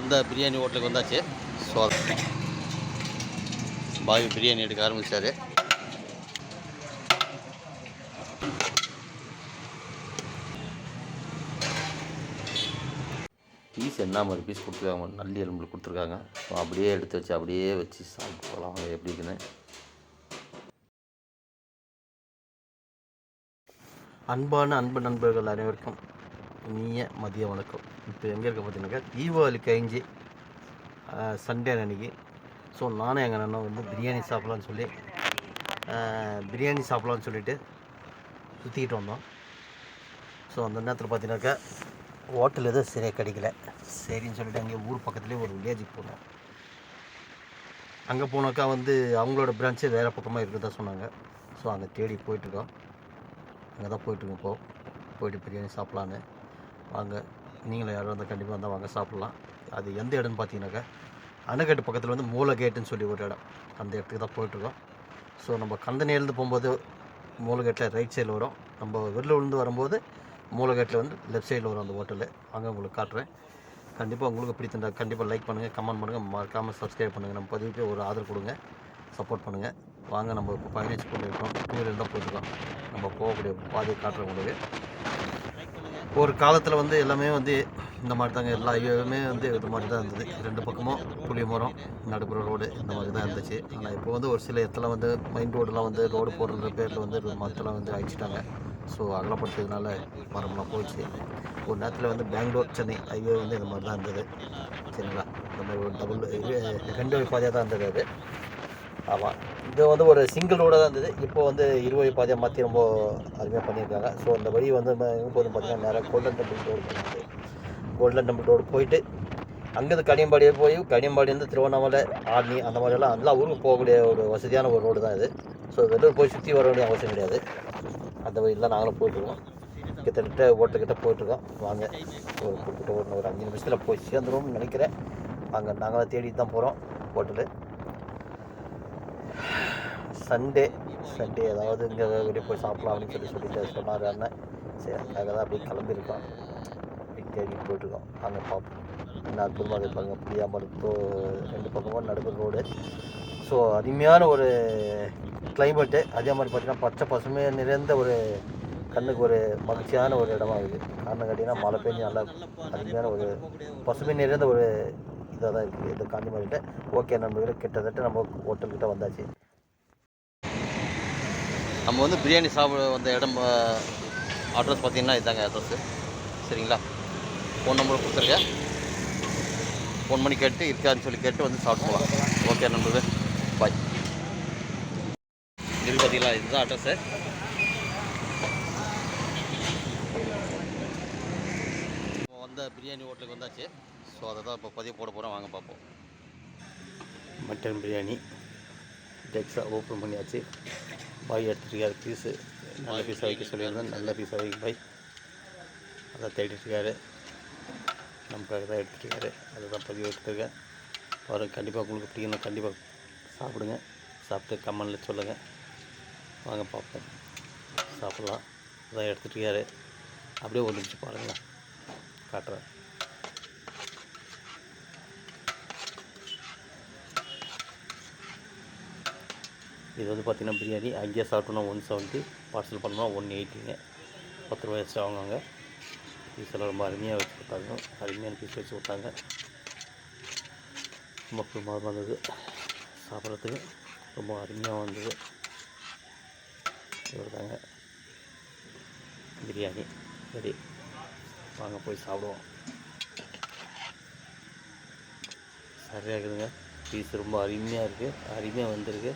வந்த பிரியாணி ஹோட்டலுக்கு வந்தாச்சு. ஸோ பாவி பிரியாணி எடுக்க ஆரம்பிச்சார். பீஸ் என்ன மாதிரி பீஸ் கொடுத்துருக்காங்க? நல்லி எலும்பு கொடுத்துருக்காங்க. ஸோ அப்படியே எடுத்து வச்சு அப்படியே வச்சு சாப்பிட்டு போகலாம் எப்படி இருக்குன்னு. அன்பான அன்பு நண்பர்கள் அனைவருக்கும் இனிய மதிய வணக்கம். இப்போ எங்கே இருக்க பார்த்தீங்கன்னாக்கா தீபாவளி கழிஞ்சு சண்டே அன்னைக்கு. ஸோ நானும் எங்கள் அண்ணன் வந்து பிரியாணி சாப்பிட்லான்னு சொல்லி பிரியாணி சாப்பிட்லான்னு சொல்லிட்டு சுற்றிக்கிட்டு வந்தோம். ஸோ அந்த நேரத்தில் பார்த்தீங்கன்னாக்கா ஹோட்டல் எதுவும் சரியாக கிடைக்கல. சரின்னு சொல்லிட்டு அங்கே ஊர் பக்கத்துலேயே ஒரு வில்லேஜுக்கு போனோம். அங்கே போனாக்கா வந்து அவங்களோட பிரான்ச்சே வேறு பக்கமாக இருக்குதா சொன்னாங்க. ஸோ அங்கே தேடி போயிட்டுருக்கோம் அங்கே தான் போயிட்டுருக்கோம் இப்போது போயிட்டு பிரியாணி சாப்பிட்லான்னு. வாங்க. நீங்களும் யாரும் வந்து கண்டிப்பாக வந்தால் வாங்க சாப்பிட்லாம். அது எந்த இடம்னு பார்த்தீங்கன்னாக்கா அணைக்கட்டு பக்கத்தில் வந்து மூலகேட்டுன்னு சொல்லி ஒரு இடம். அந்த இடத்துக்கு தான் போயிட்டுருக்கோம். ஸோ நம்ம கந்தனையிலேருந்து போகும்போது மூலகேட்டில் ரைட் சைடில் வரும். நம்ம வெளில வரும்போது மூலகேட்டில் வந்து லெஃப்ட் சைடில் வரும் அந்த ஹோட்டலு அங்கே உங்களுக்கு காட்டுறேன். கண்டிப்பாக உங்களுக்கு பிடித்திருந்தா கண்டிப்பாக லைக் பண்ணுங்கள் கமெண்ட் பண்ணுங்கள் மறக்காமல் சப்ஸ்கிரைப் பண்ணுங்கள் நம்ம பதிவுக்கு ஒரு ஆதரவு கொடுங்க. சப்போர்ட் பண்ணுங்கள் வாங்க நம்ம இப்போ பயணிச்சு கொண்டு இருக்கோம் டூரில் தான் போயிட்டுருக்கோம் நம்ம போகக்கூடிய பாதையை காட்டுறவங்களுக்கு ஒரு காலத்தில் வந்து எல்லாமே வந்து இந்த மாதிரி தாங்க எல்லா ஐயோவுமே வந்து இது மாதிரி தான் இருந்தது. ரெண்டு பக்கமும் புளிய மரம் நடுப்புற ரோடு இந்த மாதிரி தான் இருந்துச்சு. ஆனால் இப்போ வந்து ஒரு சில இடத்துல வந்து மெயின் ரோடெலாம் வந்து ரோடு போடுற பேரில் வந்து மரத்தெல்லாம் வந்து அழிச்சிட்டாங்க. ஸோ அகலப்படுத்ததுனால மரம்லாம் போயிடுச்சு. ஒரு நேரத்தில் வந்து பெங்களூர் சென்னை ஹைவே வந்து இந்த மாதிரி தான் இருந்தது. சரிங்களா? இந்த மாதிரி ஒரு டபுள் ரெண்டு பாதையாக தான் இருந்தது அது. ஆமாம் இது வந்து ஒரு சிங்கிள் ரோடாக தான் இருந்தது. இப்போ வந்து இருவழி பாதையாக மாற்றி ரொம்ப அருமையாக பண்ணியிருக்காங்க. ஸோ அந்த வழி வந்து போதும் பார்த்தீங்கன்னா நேராக கோல்டன் டெம்பிள் ரோடு போகுது கோல்டன் டெம்பிள் ரோடு போயிட்டு அங்கேருந்து கனியம்பாடியே போய் கனியம்பாடியிலேருந்து திருவண்ணாமலை ஆர்னி அந்த மாதிரிலாம் எல்லா ஊருக்கு போகக்கூடிய ஒரு வசதியான ஒரு ரோடு தான் இது. ஸோ வெளியூர் போய் சுற்றி வர வேண்டிய அவசியம் கிடையாது. அந்த வழியில் நாங்களும் போயிட்டுருக்கோம். கிட்டத்தட்ட ஓட்டக்கிட்ட போயிட்டுருக்கோம். வாங்க. ஒரு குறிப்பிட்ட ஒரு ஒரு அஞ்சு நிமிஷத்தில் போய் சேர்ந்துருவோம்னு நினைக்கிறேன். அங்கே நாங்களாம் தேடி தான் போகிறோம் ஹோட்டலு சண்டே சண்டே ஏதாவது இங்கே வெளியே போய் சாப்பிடலாம் அப்படின்னு சொல்லி சொல்லிட்டு சொன்னார் அண்ணன் சரி அதுக்காக தான் அப்படியே கிளம்பியிருக்கோம். அப்படி தேடிட்டு போயிட்டுருக்கோம். அங்கே பார்ப்போம். என்ன அற்புதமாக இருப்பாங்க புளியாமல் மருத்துவ ரெண்டு பக்கமும் நடுவு ரோடு ஸோ அருமையான ஒரு கிளைமேட்டு அதே மாதிரி பார்த்தீங்கன்னா பச்சை பசுமை நிறைந்த ஒரு கண்ணுக்கு ஒரு மகிழ்ச்சியான ஒரு இடமா இருக்குது காரணம் கேட்டிங்கன்னா மழை பெஞ்சு நல்லா அருமையான ஒரு பசுமை நிறைந்த ஒரு இதாக தான் இருக்குது இந்த காந்திமலையில் ஓகே நண்பர்களே கிட்டத்தட்ட நம்ம ஹோட்டல்கிட்ட வந்தாச்சு. நம்ம வந்து பிரியாணி சாப்பிட வந்த இடம் அட்ரஸ் பார்த்தீங்கன்னா இதாங்க அட்ரஸ்ஸு சரிங்களா? ஃபோன் நம்பர் கொடுத்துருக்கேன் ஃபோன் பண்ணி கேட்டு இருக்கான்னு சொல்லி கேட்டு வந்து சாப்பிட்டு போகலாம் ஓகே நண்பது பாய் இது பார்த்தீங்களா? இதுதான் அட்ரஸ்ஸு இப்போ வந்த பிரியாணி ஹோட்டலுக்கு வந்தாச்சு. ஸோ அதை தான் இப்போ பதிவு போட போகிறோம் வாங்க பார்ப்போம். மட்டன் பிரியாணி. டெக்ஸாக ஓப்பன் பண்ணியாச்சு. பாய் எடுத்துருக்காரு பீஸு நல்ல பீஸாக வைக்க சொல்லியிருந்தேன். நல்ல பீஸாக வைக்க பாய் அதை தேடிட்டுருக்காரு. நமக்காக தான் எடுத்துருக்காரு அதை தான் பதிவு எடுத்துருக்கேன் வரும் கண்டிப்பாக உங்களுக்கு பிடிக்கணும் கண்டிப்பாக சாப்பிடுங்க. சாப்பிட்டு கமெண்டில் சொல்லுங்கள் வாங்க பார்ப்போம். சாப்பிட்லாம். அதான் எடுத்துட்டுருக்காரு. அப்படியே ஒரு நிமிஷம் பாருங்களேன். காட்டுறேன். இது வந்து பார்த்திங்கன்னா பிரியாணி. அங்கேயே சாப்பிட்டோம்னா ஒன் செவன்ட்டி பார்சல் பண்ணோம்னா ஒன் எயிட்டிங்க பத்து ரூபாய் எக்ஸ்ட்ரா வாங்குவாங்க. பீஸ் எல்லாம் ரொம்ப அருமையாக வச்சு கொடுத்தாங்க. அருமையான பீஸ் வச்சு கொடுத்தாங்க. ரொம்ப பிரமாதமாக இருந்தது. சாப்பிட்றதுக்கு ரொம்ப அருமையாக வந்தது. கொடுத்தாங்க. பிரியாணி சரி வாங்க போய் சாப்பிடுவோம். சரியாக இருக்குதுங்க. பீஸ் ரொம்ப அருமையாக இருக்குது அருமையாக வந்திருக்கு.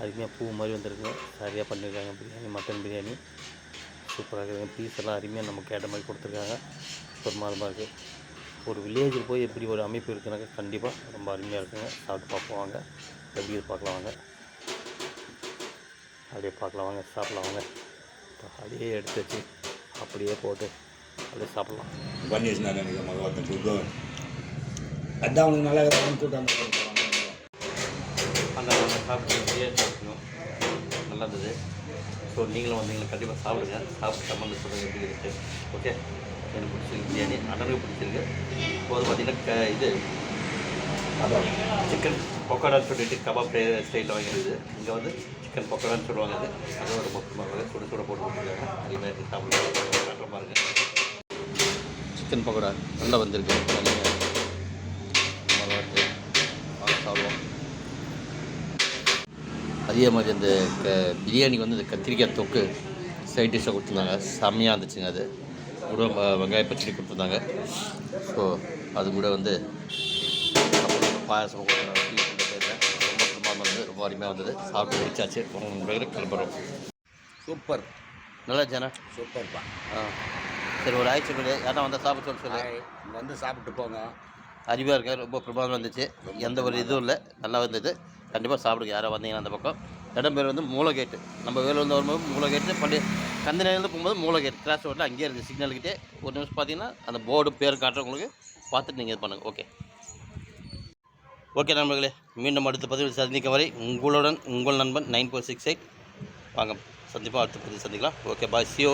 அருமையாக பூ மாதிரி வந்திருக்குங்க சரியாக பண்ணியிருக்காங்க. பிரியாணி மட்டன் பிரியாணி. சூப்பராக இருக்குது. பீஸ் எல்லாம் அருமையாக நம்ம கேட்ட மாதிரி கொடுத்துருக்காங்க. பிரமாதமாக இருக்குது ஒரு வில்லேஜில் போய் எப்படி ஒரு அமைப்பு இருக்குனாக்கா கண்டிப்பாக ரொம்ப அருமையாக இருக்குங்க. சாப்பிட்டு பார்ப்போம் வாங்க. எப்படி இது பார்க்கலாம் வாங்க. அப்படியே பார்க்கலாம் வாங்க. சாப்பிடலாம் வாங்க. அப்படியே எடுத்து வச்சு அப்படியே போட்டு அப்படியே சாப்பிட்லாம். பண்ணி வச்சுனாங்க அதான் அவனுக்கு நல்லா கூட்டாங்க கூட்டம் நம்ம சாப்பிட்டு சாப்பிடணும். நல்லா இருந்தது ஸோ நீங்களும் வந்தீங்கன்னா கண்டிப்பாக சாப்பிடுங்க. சாப்பிட்டு கமெண்ட் சொல்லுங்கள் எப்படி இருக்குது ஓகே எனக்கு பிடிச்சிருக்கு பிரியாணி. அண்ணனுக்கு பிடிச்சிருக்கு. இப்போ வந்து பார்த்தீங்கன்னா க இது சிக்கன் பக்கோடான்னு சொல்லிட்டு கபாப் ஸ்டைலில் வாங்கிடுது இங்கே வந்து சிக்கன் பக்கோடான்னு சொல்லுவாங்க அது. அதுவும் ரொம்ப பிடிப்பாங்க சுட சுட போட்டு கொடுத்துருக்காங்க. அதே மாதிரி சாப்பிட்டு பாருங்க சிக்கன் பக்கோடா நல்லா வந்திருக்கு தனியாக நல்லா இருக்கு வாங்க சாப்பிடுவோம் அதே மாதிரி அந்த க- பிரியாணிக்கு வந்து இந்த கத்திரிக்காய் தொக்கு சைட் டிஷ்ஷாக கொடுத்துருந்தாங்க. செம்மையாக இருந்துச்சுங்க அது. கூட வெங்காய பச்சடி கொடுத்துருந்தாங்க. ஸோ அது கூட வந்து பாயாசம். ரொம்ப பிரமாதமாக இருந்தது. ரொம்ப அருமையாக வந்தது சாப்பிட்டு முடிச்சாச்சு. உங்களுக்கு கிளம்புறோம் சூப்பர். நல்லா ஜனா சூப்பர்ப்பா. ஆ. சரி ஒரு ஆயிடுச்சு சொல்லு யாரா வந்தால் சாப்பிட சொல்ல சொல்லு. வந்து சாப்பிட்டு போங்க. அறிவாக இருக்க ரொம்ப பிரமாதம் இருந்துச்சு. எந்த ஒரு இதுவும் இல்லை. நல்லா இருந்தது. கண்டிப்பாக சாப்பிடுங்க. யாராவது வந்தீங்கன்னா அந்த பக்கம். இடம் பேர் வந்து மூலகேட்டு. நம்ம வேலை வந்து வரும்போது மூலகேட்டு பள்ளி கந்தனையிலேருந்து போகும்போது மூலகேட் கிராஸ் ரோட்டில் அங்கேயே இருக்குது சிக்னல்கிட்டே ஒரு நிமிஷம் பார்த்தீங்கன்னா அந்த போர்டு பேர் காட்டுறவங்களுக்கு பார்த்துட்டு நீங்கள் இது பண்ணுங்கள் ஓகே ஓகே நண்பர்களே மீண்டும் அடுத்த பதிவில் சந்திக்கும் வரை உங்களுடன் உங்கள் நண்பன் நைன் ஃபோர் சிக்ஸ் எயிட். வாங்க சந்திப்பாக அடுத்த பதிவு சந்திக்கலாம். Okay bye சியோ